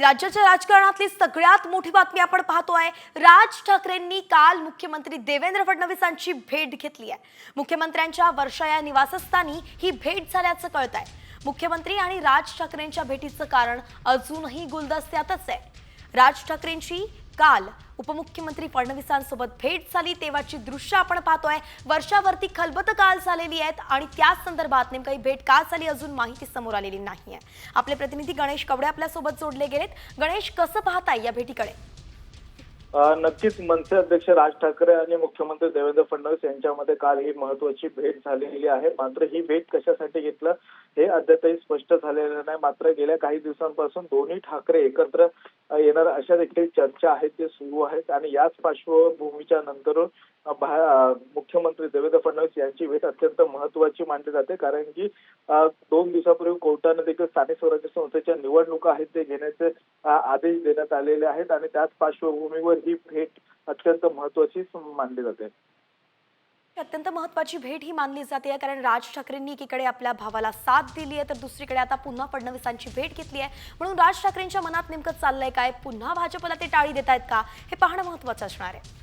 राज्याच्या राजकारणातली सगळ्यात मोठी बातमी आपण पाहतो आहे राज ठाकरेंनी काल मुख्यमंत्री देवेंद्र फडणवीसांची भेट घेतली आहे. मुख्यमंत्र्यांच्या वर्षा या निवासस्थानी ही भेट झाल्याचं कळत आहे मुख्यमंत्री आणि राज ठाकरेंच्या भेटीचं कारण अजूनही गुलदस्त्यातच आहे. राज ठाकरेंची काल उपमुख्यमंत्री फडणवीसांसोबत भेट झाली. तेव्हाची दृश्य आपण पाहतोय. वर्षावरती खलबत काल झालेली आहेत आणि त्याच संदर्भात नेमका ही भेट का झाली अजून माहिती समोर आलेली नाही आहे आपले प्रतिनिधी गणेश कवडे आपल्यासोबत जोडले गेलेत. गणेश कसं पाहताय या भेटीकडे? नक्कीच मनसे अध्यक्ष राज ठाकरे आणि मुख्यमंत्री देवेंद्र फडणवीस यांच्यामध्ये काल ही महत्वाची भेट झालेली आहे. मात्र ही भेट कशासाठी घेतलं हे अद्यापही स्पष्ट झालेलं नाही. मात्र गेल्या काही दिवसांपासून दोन्ही ठाकरे एकत्र येणार अशा देखील चर्चा आहेत ते सुरू आहेत. आणि याच पार्श्वभूमीच्या नंतर मुख्यमंत्री देवेंद्र फडणवीस यांची भेट अत्यंत महत्वाची मानली जाते. कारण की दोन दिवसापूर्वी कोर्टाने देखील स्थानिक स्वराज्य संस्थेच्या निवडणुका आहेत ते घेण्याचे आदेश देण्यात आलेले आहेत. आणि त्याच पार्श्वभूमीवर ही भेट अत्यंत महत्वाची मानली जाते. अत्यंत महत्वाची भेट ही मानली जाते कारण राज ठाकरेंनी एकीकडे आपल्या भावाला साथ दिली आहे तर दुसरीकडे आता पुन्हा फडणवीसांची भेट घेतली आहे. म्हणून राज ठाकरेंच्या मनात नेमकं चाललंय काय? पुन्हा भाजपला ते टाळी देत आहेत का? हे पाहणं महत्वाचं असणार आहे.